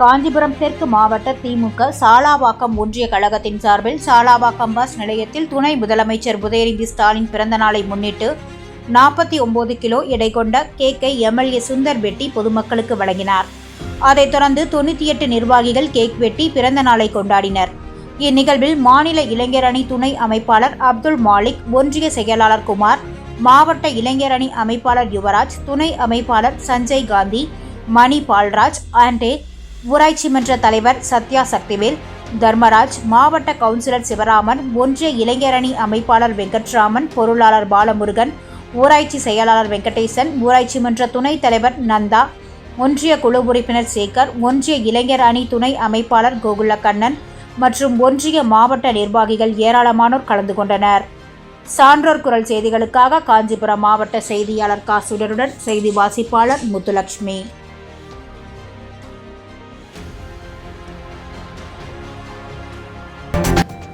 காஞ்சிபுரம் தெற்கு மாவட்ட திமுக சாலாவாக்கம் ஒன்றிய கழகத்தின் சார்பில் சாலாவாக்கம் பஸ் நிலையத்தில் துணை முதலமைச்சர் உதயநிதி ஸ்டாலின் பிறந்த நாளை முன்னிட்டு நாற்பத்தி ஒன்பது கிலோ எடை கொண்ட கேக்கை எம்எல்ஏ சுந்தர் வெட்டி பொதுமக்களுக்கு வழங்கினார். அதைத் தொடர்ந்து தொண்ணூற்றி எட்டு நிர்வாகிகள் கேக் வெட்டி பிறந்த நாளை கொண்டாடினர். இந்நிகழ்வில் மாநில இளைஞர் அணி துணை அமைப்பாளர் அப்துல் மாலிக் ஒன்றிய செயலாளர் குமார் மாவட்ட இளைஞர் அணி அமைப்பாளர் யுவராஜ் துணை அமைப்பாளர் சஞ்சய் காந்தி மணி பால்ராஜ் ஆண்டே ஊராட்சி மன்ற தலைவர் சத்யா சக்திவேல் தர்மராஜ் மாவட்ட கவுன்சிலர் சிவராமன் ஒன்றிய இளைஞரணி அமைப்பாளர் வெங்கட்ராமன் பொருளாளர் பாலமுருகன் ஊராட்சி செயலாளர் வெங்கடேசன் ஊராட்சி மன்ற துணைத் தலைவர் நந்தா ஒன்றிய குழு உறுப்பினர் சேகர் ஒன்றிய இளைஞர் அணி துணை அமைப்பாளர் கோகுலக்கண்ணன் மற்றும் ஒன்றிய மாவட்ட நிர்வாகிகள் ஏராளமானோர் கலந்து கொண்டனர். சான்றோர் குரல் செய்திகளுக்காக காஞ்சிபுரம் மாவட்ட செய்தியாளர் காசுடருடன் செய்தி வாசிப்பாளர் முத்துலட்சுமி.